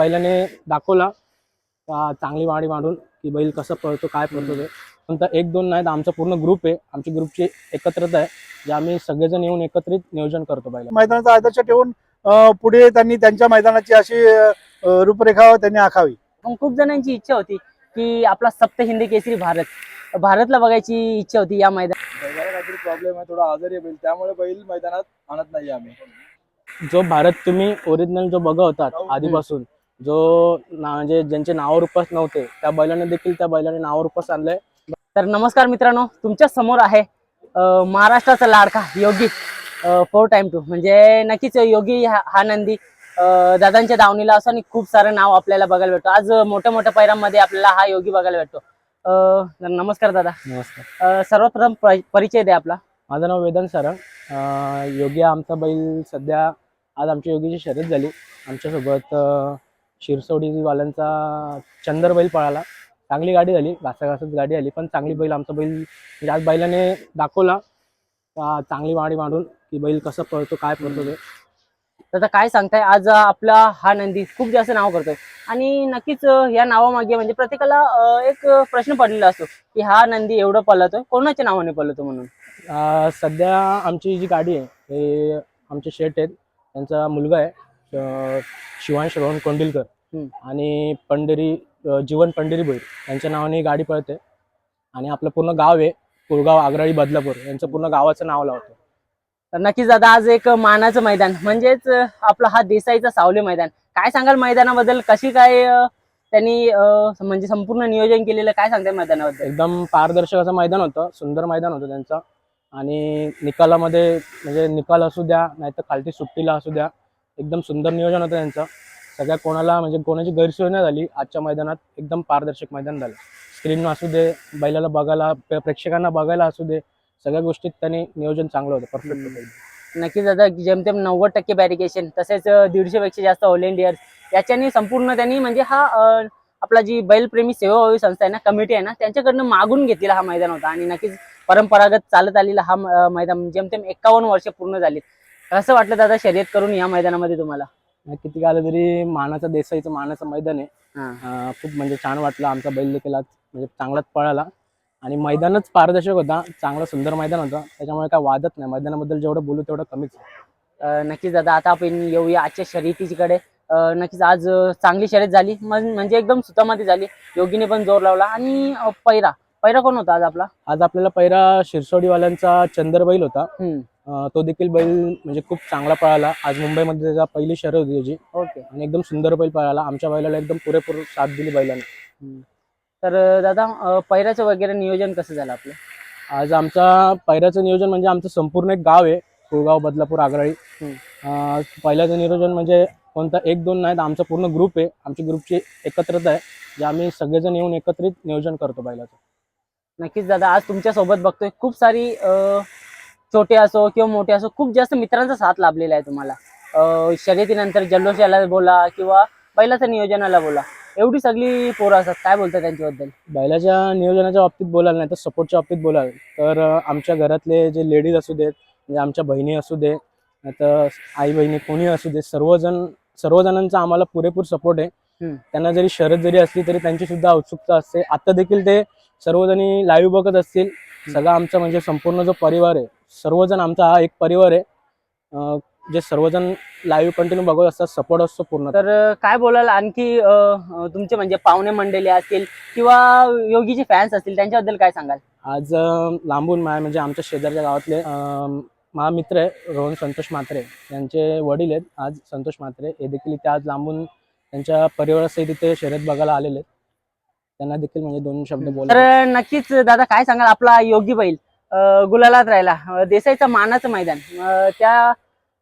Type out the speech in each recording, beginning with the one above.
बैलाने दाखवला का चांगली वाडी मांडून की बैल कसं पळतो काय पळतो ते. पण तर एक दोन नाही तर आमचा पूर्ण ग्रुप आहे. आमची ग्रुपची एकत्रित आहे. जे आम्ही सगळेजण येऊन एकत्रित नियोजन करतो बैला मैदानाचा आदर्श ठेवून पुढे त्यांनी त्यांच्या मैदानाची अशी रूपरेखा त्यांनी आखावी. पण खूप जणांची इच्छा होती की आपला सप्त हिंदी केसरी भारत. भारतला बघायची इच्छा होती या मैदान बैलाला काहीतरी प्रॉब्लेम आहे थोडा आजारी बैल. त्यामुळे बैल मैदानात आणत नाही आम्ही. जो भारत तुम्ही ओरिजिनल जो बघा होतात आधीपासून जो ना म्हणजे ज्यांचे नाव रूपच नव्हते त्या बैलाने देखील त्या बैलाने नाव रूपच आणलंय. तर नमस्कार मित्रांनो तुमच्यासमोर आहे महाराष्ट्राचा लाडका योगी फोर टाइम टू म्हणजे नक्कीच योगी हा हा नंदी दादांच्या दावणीला असं आणि खूप सारं नाव आपल्याला बघायला भेटतो. आज मोठ्या मोठ्या पैरांमध्ये आपल्याला हा योगी बघायला भेटतो. नमस्कार दादा. नमस्कार. सर्वप्रथम परिचय द्या आपला. माझं नाव वेदांत सारंग. अं, योगी आमचा बैल सध्या आज आमची योगीची शर्यत झाली. आमच्यासोबत शिरसोडीवाल्यांचा चंदर बैल पळाला. चांगली गाडी झाली घासाघासच गाडी आली पण चांगली बैल आमचा बैल म्हणजे आज बैलाने दाखवला. चांगली वाडी मांडून की बैल कसं पळतो काय पळतो ते. तर काय सांगताय आज आपला हा नंदी खूप जास्त नाव करतोय. आणि नक्कीच या नावामागे म्हणजे प्रत्येकाला एक प्रश्न पडलेला असतो की हा नंदी एवढं पळतोय कोणाच्या नावाने पळतो म्हणून? सध्या आमची जी गाडी आहे हे आमचे शेट आहेत त्यांचा मुलगा आहे. शिवांश रोहन कोंडिलकर. आणि पंढरी जीवन पंढरी भोईर यांच्या नावाने गाडी पळते. आणि आपलं पूर्ण गाव आहे कुळगाव आगराळी बदलापूर यांचं पूर्ण गावाचं नाव लावतो. तर नक्कीच दादा आज एक मानाचं मैदान म्हणजेच आपला हा देसाईचा सावली मैदान. काय सांगाल मैदानाबद्दल? कशी काय त्यांनी म्हणजे संपूर्ण नियोजन केलेलं काय सांगताय मैदानाबद्दल? एकदम पारदर्शक असं मैदान होतं सुंदर मैदान होतं त्यांचं. आणि निकालामध्ये म्हणजे निकाल असू द्या नाहीतर खालती सुट्टीला असू द्या एकदम सुंदर नियोजन होतं त्यांचं. सगळ्या कोणाला म्हणजे कोणाची गैरसोय नाही झाली आजच्या मैदानात एकदम पारदर्शक मैदान झालं. स्क्रीन असू दे बैलाला बघायला प्रेक्षकांना बघायला असू दे सगळ्या गोष्टीत त्यांनी नियोजन चांगलं होतं परफेक्ट होतं. नक्कीच दादा जेमतेम नव्वद टक्के बॅरिकेशन तसेच दीडशेपेक्षा जास्त ऑल इंडियर्स याच्यानी संपूर्ण त्यांनी म्हणजे हा आपला जी बैलप्रेमी सेवाभावी संस्था आहे ना कमिटी आहे ना त्यांच्याकडनं मागून घेतलेला हा मैदान होता. आणि नक्कीच परंपरागत चालत आलेला हा मैदान जेमतेम एकावन्न वर्ष पूर्ण झाली कसं वाटलं दादा शर्यत करून या मैदानामध्ये तुम्हाला? किती आलं तरी मानाचं देसाईचं मानाचं मैदान आहे. अं, खूप म्हणजे छान वाटलं आमचा बैल देखील आज म्हणजे चांगलाच पळाला. आणि मैदानच पारदर्शक होता. चांगला सुंदर मैदान होतं. त्याच्यामुळे काय वादत नाही. मैदानाबद्दल जेवढं बोलू तेवढं कमीच. अं, नक्कीच दादा आता आपण येऊया आजच्या शर्यतीकडे. अं, नक्कीच आज अं, चांगली शर्यत झाली. म्हण- म्हणजे एकदम सुतामाती झाली. योगीने पण जोर लावला. आणि अं, पैरा. पैरा कोण होता आज आपला? आज आपल्याला पहिला शिरसोडीवाल्यांचा चंदर बैल होता. हम्म. तो देखील बैल म्हणजे खूप चांगला पळाला. आज मुंबईमध्ये त्याचा पहिली शर्यत होती त्याची. ओके. आणि एकदम सुंदर बैल पळाला. आमच्या बैलाला एकदम पुरेपूर साथ दिली बैलाने. तर दादा अं, पैऱ्याचं वगैरे नियोजन कसं झालं आपलं? आज आमचा पैऱ्याचं नियोजन म्हणजे आमचं संपूर्ण एक गाव आहे. कुळगाव बदलापूर आगराळी. हम्म. अं, पहिल्याचं नियोजन म्हणजे कोणता एक दोन नाही तर आमचा पूर्ण ग्रुप आहे. आमची ग्रुपची एकत्रित आहे. जे आम्ही सगळेजण येऊन एकत्रित नियोजन करतो बैलाचं. नक्कीच दादा. आज तुमच्यासोबत बघतोय खूप सारी अं, छोटे असो किंवा मोठे असो खूप जास्त मित्रांचा साथ लाभलेला आहे तुम्हाला. शर्यतीनंतर जल्लोषाला बोला किंवा बैलाचं नियोजनाला बोला. एवढी सगळी पोरं असतात काय बोलतात त्यांच्याबद्दल? बैलाच्या नियोजनाच्या बाबतीत बोलाल नाही तर सपोर्टच्या बाबतीत बोलाल. तर आमच्या घरातले जे लेडीज असू देत म्हणजे आमच्या बहिणी असू दे नाहीतर आई बहिणी कोणी असू दे सर्वजण सर्वजणांचा आम्हाला पुरेपूर सपोर्ट आहे. त्यांना जरी शरद जरी असली तरी त्यांची सुद्धा उत्सुकता असते. आता देखील ते सर्वजणी लाईव्ह बघत असतील. सगळा आमचा म्हणजे संपूर्ण जो परिवार आहे सर्वजण आमचा हा एक परिवार आहे. जे सर्वजण लाईव्ह कंटिन्यू बघत असतात सपोर्ट असतो पूर्ण. तर काय बोलाल? आणखी तुमचे म्हणजे पाहुणे मंडळी असतील किंवा योगीचे फॅन्स असतील त्यांच्याबद्दल काय सांगाल? आज लांबून माय म्हणजे आमच्या शेजारच्या गावातले अं, माझा मित्र आहे रोहन संतोष म्हात्रे. यांचे वडील आहेत. आज संतोष म्हात्रे. हे देखील इथे आज लांबून त्यांच्या परिवारासहित इथे शर्यत बघायला आलेले आहेत. त्यांना देखील म्हणजे दोन शब्द बोला तर नक्कीच दादा काय सांगाल? आपला योगी बैल. गुलालात राहिला. देसाईचं मानाचं मैदान. त्या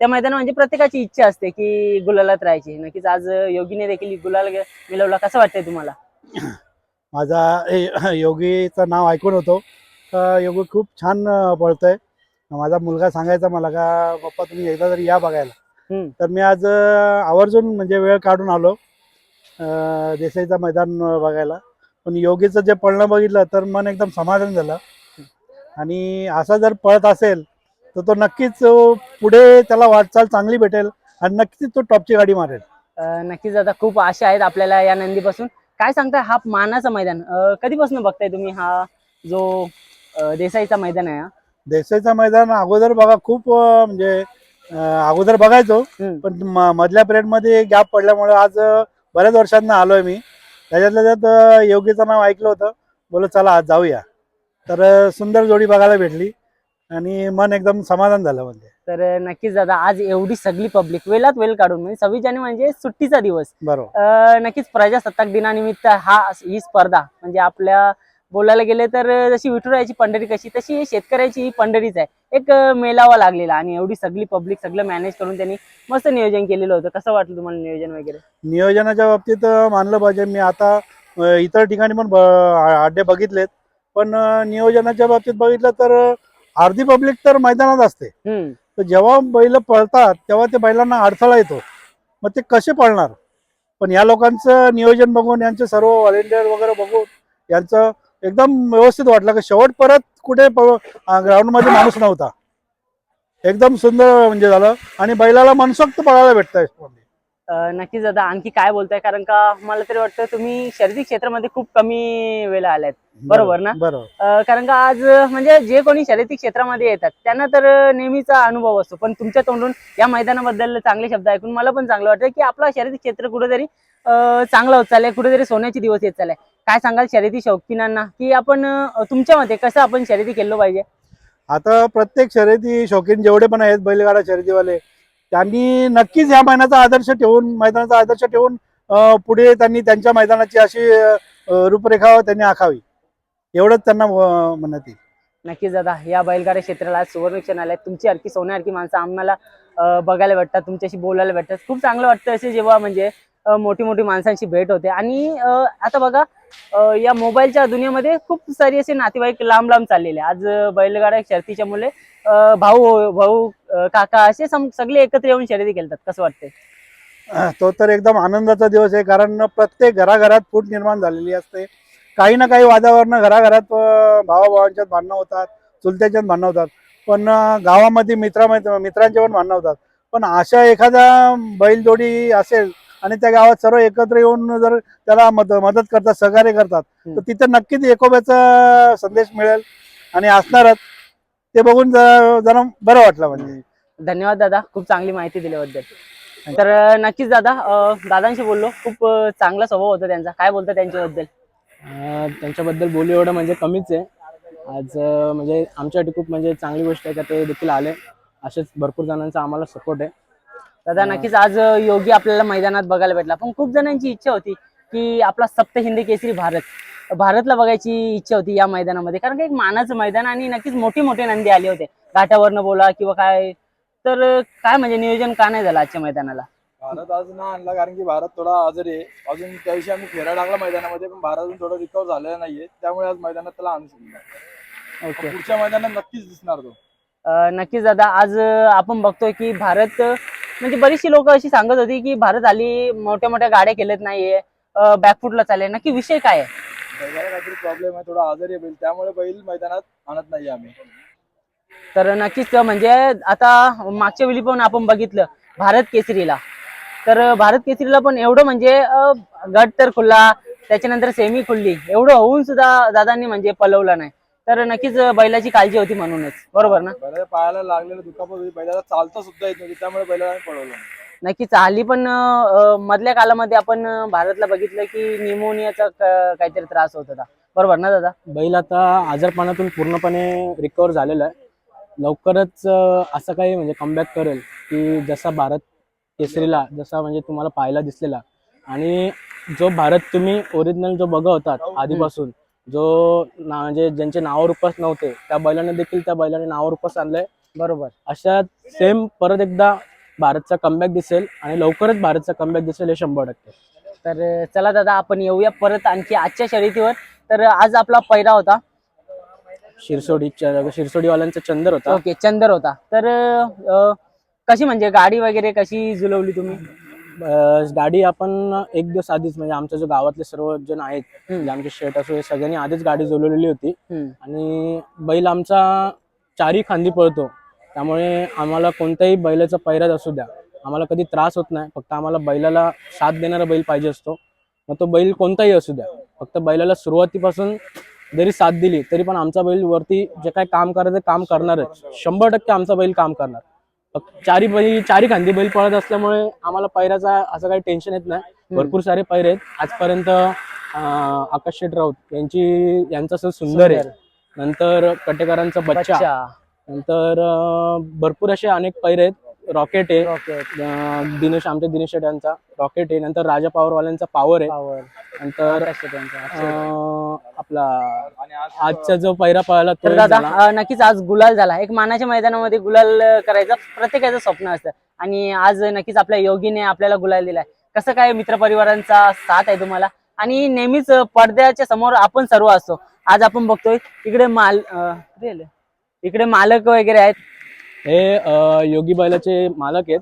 त्या मैदान म्हणजे प्रत्येकाची इच्छा असते की गुलालात राहायची. नक्कीच आज योगीने देखील गुलाल मिळवला. कसं वाटतंय तुम्हाला? माझा योगीचं नाव ऐकून होतो. योगी खूप छान पळतोय. माझा मुलगा सांगायचा मला का पप्पा तुम्ही एकदा तरी या बघायला. तर मी आज आवर्जून म्हणजे वेळ काढून आलो देसाईचं मैदान बघायला. पण योगीचं जे पळणं बघितलं तर मन एकदम समाधान झालं. आणि असा जर पळत असेल तर तो नक्कीच पुढे त्याला वाटचाल चांगली भेटेल आणि नक्कीच तो टॉपची गाडी मारेल. नक्कीच आता खूप आशा आहेत आपल्याला या नंदीपासून. काय सांगताय हा मानाचं मैदान कधीपासून बघताय तुम्ही हा जो देसाईचा मैदान आहे हा? देसाईचं मैदान अगोदर बघा खूप म्हणजे अगोदर बघायचो. पण मधल्या पिरियडमध्ये गॅप पडल्यामुळे आज बऱ्याच वर्षांना आलोय मी. त्याच्यातल्या त्यात योगीचं नाव ऐकलं होतं. बोलो चला आज जाऊया. तर सुंदर जोडी बघायला भेटली आणि मन एकदम समाधान झालं म्हणजे. तर नक्कीच दादा आज एवढी सगळी पब्लिक वेळात वेळ काढून म्हणजे सव्वीस जानेवारी म्हणजे सुट्टीचा दिवस. बरोबर. नक्कीच प्रजासत्ताक दिनानिमित्त हा ही स्पर्धा म्हणजे आपल्या बोलायला गेले तर जशी विठुरायाची पंढरी कशी तशी शेतकऱ्याची ही पंढरीच आहे. एक अं, मेळावा लागलेला आणि एवढी सगळी पब्लिक सगळं मॅनेज करून त्यांनी मस्त नियोजन केलेलं होतं. कसं वाटलं तुम्हाला नियोजन वगैरे? नियोजनाच्या बाबतीत मानलं पाहिजे. मी आता इतर ठिकाणी पण अड्डे बघितलेत. पण नियोजनाच्या बाबतीत बघितलं तर अर्धी पब्लिक तर मैदानात असते. तर जेव्हा बैल पळतात तेव्हा ते बैलांना अडथळा येतो. मग ते कसे पळणार? पण या लोकांचं नियोजन बघून यांचे सर्व व्हॉलेंटियर वगैरे बघून यांचं एकदम व्यवस्थित वाटलं की शेवट परत कुठे ग्राउंडमध्ये माणूस नव्हता. एकदम सुंदर म्हणजे झालं. आणि बैलाला मनसोक्त पळायला भेटतं नक्कीच दादा आणखी काय बोलताय? कारण का मला तरी वाटतं तुम्ही शर्यती क्षेत्रामध्ये खूप कमी वेळा आलात बरोबर ना? बरोबर. कारण का आज म्हणजे जे कोणी शर्यती क्षेत्रामध्ये येतात त्यांना तर नेहमीचा अनुभव असतो. पण तुमच्या तोंडून या मैदानाबद्दल चांगले शब्द ऐकून मला पण चांगलं वाटतं की आपला शर्यती क्षेत्र कुठेतरी चांगलं होत चाललंय कुठेतरी सोन्याचे दिवस येत चाललाय. काय सांगाल शर्यती शौकीनांना? की आपण तुमच्या मते कसं आपण शर्यती केलं पाहिजे? आता प्रत्येक शर्यती शौकीन जेवढे पण आहेत बैलगाडा शर्यतीवाले त्यांनी नक्कीच ह्या मैदानाचा आदर्श ठेवून मैदानाचा आदर्श ठेवून पुढे त्यांनी त्यांच्या मैदानाची अशी रूपरेखा त्यांनी आखावी. एवढंच त्यांना म्हणत येईल नक्कीच दादा या बैलगाड्या क्षेत्राला सुवर्ण क्षण आलाय. तुमची आणखी सोन्यासारखी माणसं आम्हाला बघायला भेटतात तुमच्याशी बोलायला भेटतात. खूप चांगलं वाटतं असे जेव्हा म्हणजे मोठी मोठी माणसांशी भेट होते. आणि आता बघा या मोबाईलच्या दुनियेमध्ये खूप सारी असे नातेवाईक लांब लांब चाललेले आज बैलगाडा बैलगाड्या शर्तीच्या मुले भाऊ भाऊ काका असे सगळे एकत्र येऊन शर्यती खेळतात कसं वाटतंय? तो तर एकदम आनंदाचा दिवस आहे कारण प्रत्येक घराघरात फूट निर्माण झालेली असते. काही ना काही वादावरण घराघरात भावाभावांच्यात भांडणं होतात चुलत्याच्यात भांडणं होतात. पण गावामध्ये मित्रा मित्रांचे पण भांडणं होतात. पण अशा एखाद्या बैलजोडी असेल आणि त्या गावात सर्व एकत्र येऊन जर त्याला मद मदत करतात सहकार्य करतात तर तिथे नक्कीच एकोप्याचा संदेश मिळेल. आणि असणारच. ते बघून जरा बरं वाटलं म्हणजे. धन्यवाद दादा खूप चांगली माहिती दिल्याबद्दल. तर नक्कीच दादा अं, दादांशी बोललो. खूप अं, चांगला स्वभाव होता त्यांचा. काय बोलता त्यांच्याबद्दल? अं, त्यांच्याबद्दल बोलू एवढं म्हणजे कमीच आहे. आज अं, म्हणजे आमच्यासाठी खूप म्हणजे चांगली गोष्ट आहे का ते देखील आले. असेच भरपूर जणांचा आम्हाला सपोर्ट आहे. दादा नक्कीच आज अं, योगी आपल्याला मैदानात बघायला भेटला. पण खूप जणांची इच्छा होती की आपला सप्त हिंदी केसरी भारत. भारतला बघायची इच्छा होती या मैदानामध्ये. कारण का एक मानाचं मैदान आणि नक्कीच मोठे मोठे नंदी आले होते. घाटावरनं बोला किंवा काय. तर काय म्हणजे नियोजन का नाही झालं आजच्या मैदानाला? भारत आज ना आणला कारण की भारत थोडा आजारी आहे. अजून त्या दिवशी आम्ही फेरा टाकला मैदानामध्ये पण भारत अजून थोडा रिकवर झालेला नाहीये. त्यामुळे आज मैदानात त्याला आणू शकलो ओके. पुढच्या मैदानात नक्कीच दिसणार तो. नक्कीच दादा आज आपण बघतोय की भारत म्हणजे बरीचशी लोक अशी सांगत होती की भारत आली मोठ्या मोठ्या गाड्या केल्यात नाहीये. बॅकफुटला चालले. नक्की विषय काय आहे? काहीतरी प्रॉब्लेम आहे थोडा आजारी आहे बैल त्यामुळे बैल मैदानात आणत नाही आम्ही. तर नक्कीच म्हणजे आता मागच्या वेळी पण आपण बघितलं भारत केसरीला. तर भारत केसरीला पण एवढं म्हणजे गट तर खुलला त्याच्यानंतर सेमी खुलली. एवढं होऊन सुद्धा दादांनी म्हणजे पलवलं नाही. तर नक्कीच बैलाची काळजी होती म्हणूनच. बरोबर ना? बैलाच्या पायाला लागलेलं दुखापत होती. बैलाला चालता सुद्धा येत नव्हती त्यामुळे बैलाला पळवलं नाही. नक्कीच. हल्ली पण मधल्या कालामध्ये आपण भारतला बघितलं की निमोनियाचा काहीतरी त्रास होत होता. बरोबर ना दादा? बैल आता आजारपणातून पूर्णपणे रिकवर झालेला आहे. लवकरच असं काही म्हणजे कमबॅक करेल की जसा भारत केसरीला जसा म्हणजे तुम्हाला पाहायला दिसलेला. आणि जो भारत तुम्ही ओरिजिनल जो बघत होतात आधीपासून जो ना म्हणजे ज्यांचे नाव रूपच नव्हते त्या बैलाने देखील त्या बैलाने नाव रूपच आणलंय. बरोबर. अशा सेम परत एकदा भारतचा कमबॅक दिसेल आणि लवकरच भारतचा कमबॅक दिसेल हे शंभर टक्के. तर चला दादा आपण येऊया परत आणखी आजच्या शर्यतीवर. तर आज आपला पहिला होता. शिरसोडी शिरसोडीवाल्यांचा चंदर होता. ओके चंदर होता. तर अं, कशी म्हणजे गाडी वगैरे कशी जुलवली तुम्ही? अं, गाडी आपण एक दिवस आधीच म्हणजे आमच्या जो गावातले सर्व जण आहेत. म्हणजे आमचे शेट असो हे सगळ्यांनी आधीच गाडी जोलवलेली होती. हम्म. आणि बैल आमचा चारी खांदी पळतो. त्यामुळे आम्हाला कोणत्याही बैलाचा पैराज असू द्या. आम्हाला कधी त्रास होत नाही. फक्त आम्हाला बैलाला साथ देणारा बैल पाहिजे असतो. मग तो बैल कोणताही असू द्या. फक्त बैलाला सुरुवातीपासून जरी साथ दिली तरी पण आमचा बैल वरती जे काय काम करायचं काम करणारच. शंभर टक्के आमचा बैल काम करणार. फक्त चारी बैल चारी खांदी बैल पळत असल्यामुळे आम्हाला पैराचा असं काही टेन्शन येत नाही. भरपूर सारे पैरे आहेत. आजपर्यंत आकाश शेठ राऊत यांची यांचा असं सुंदर आहे. नंतर कटेकरांचा बच्चा. नंतर भरपूर असे अनेक पैरे आहेत. रॉकेट आहे. दिनेश आमच्या दिनेश शेट यांचा रॉकेट आहे. नंतर राजा पॉवरवाल्यांचा पॉवर आहे. पॉवर नंतर आपला आजचा जो पैरा पळाला तो तर दादा नक्कीच आज गुलाल झाला. एक मानाच्या मैदानामध्ये गुलाल करायचं प्रत्येकाचं स्वप्न असतं. आणि आज नक्कीच आपल्या योगीने आपल्याला गुलाल दिलाय. कसं काय मित्रपरिवारांचा साथ आहे तुम्हाला? आणि नेहमीच पडद्याच्या समोर आपण सर्व असतो. आज आपण बघतोय इकडे माल? इकडे मालक वगैरे आहेत. हे योगी बैलाचे मालक आहेत.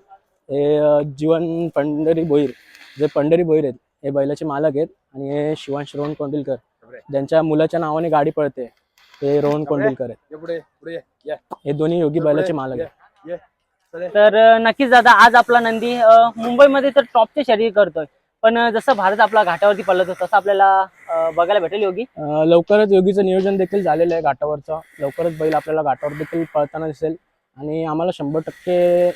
हे जीवन पंढरी भोईर जे पंढरी भोईर आहेत हे बैलाचे मालक आहेत. आणि हे शिवांश रोहन कोंडिलकर ज्यांच्या मुलाच्या नावाने गाडी पळते ते रोहन कोंडिलकर आहेत. हे दोन्ही योगी बैलाचे मालक आहेत. तर नक्कीच दादा आज आपला नंदी मुंबईमध्ये तर टॉपचे शरीर करतोय. पण जसं भारत आपला घाटावरती पडलं होतं तसं आपल्याला बघायला भेटेल योगी. लवकरच योगीचं नियोजन देखील झालेलं आहे घाटावरचं. लवकरच बैल आपल्याला घाटावर देखील पळताना दिसेल. आणि आम्हाला शंभर टक्के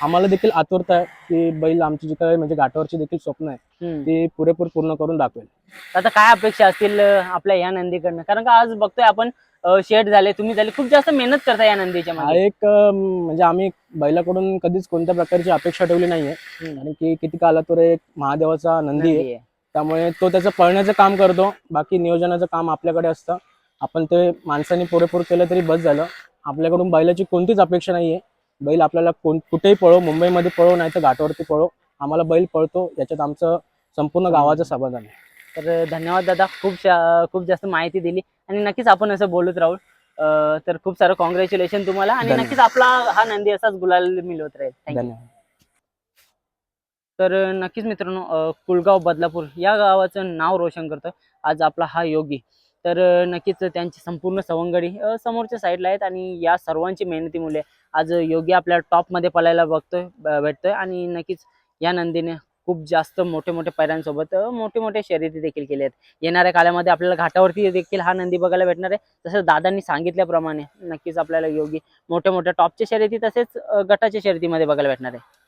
आम्हाला देखील आतुरता आहे की बैल आमची जी काही म्हणजे घाटावरची देखील स्वप्न आहे हम्म. ती पुरेपूर पूर्ण करून दाखवेल. आता काय अपेक्षा असतील अं, आपल्या या नंदीकडनं? कारण का आज बघतोय आपण शेड झाले तुम्ही झाले खूप जास्त मेहनत करता या नंदीच्या हा मागे. एक अं, म्हणजे आम्ही बैलाकडून कधीच कोणत्या प्रकारची अपेक्षा ठेवली नाहीये. हम्म. कारण की किती काला तो एक महादेवाचा नंदी आहे. नंदी आहे. त्यामुळे तो त्याचं पळण्याचं काम करतो बाकी नियोजनाचं काम आपल्याकडे असतं. आपण ते माणसाने पुरेपूर केलं तरी बस झालं. आपल्याकडून बैलाची कोणतीच अपेक्षा नाहीये. बैल आपल्याला कोण कुठेही पळो मुंबईमध्ये पळो नाही तर घाटावरती पळो आम्हाला बैल पळतो याच्यात आमचं संपूर्ण गावाचं समाधान आहे. तर धन्यवाद दादा खूप शा- खूप जास्त माहिती दिली. आणि नक्कीच आपण असं बोलत राहू. अं, तर खूप सारं कॉंग्रॅच्युलेशन तुम्हाला. आणि धन्यवाद. नक्कीच आपला हा नंदी असाच गुलाल मिळवत राहील. धन्यवाद. तर नक्कीच मित्रांनो अं, कुलगाव बदलापूर या गावाचं नाव रोशन करतं. आज आपला हा योगी. तर नक्कीच त्यांची संपूर्ण सवंगडी समोरच्या साईडला आहेत आणि या सर्वांची मेहनतीमुळे आज योगी आपल्या टॉपमध्ये पळायला बघतोय भेटतोय आणि नक्कीच या नंदीने खूप जास्त मोठे मोठे पैऱ्यांसोबत मोठे मोठे शर्यती देखील केले आहेत. येणाऱ्या काळामध्ये आपल्याला घाटावरती देखील हा नंदी बघायला भेटणार आहे. जसं दादांनी सांगितल्याप्रमाणे नक्कीच आपल्याला योगी मोठ्या मोठ्या टॉपच्या शर्यती तसेच गटाच्या शर्यतीमध्ये बघायला भेटणार आहे.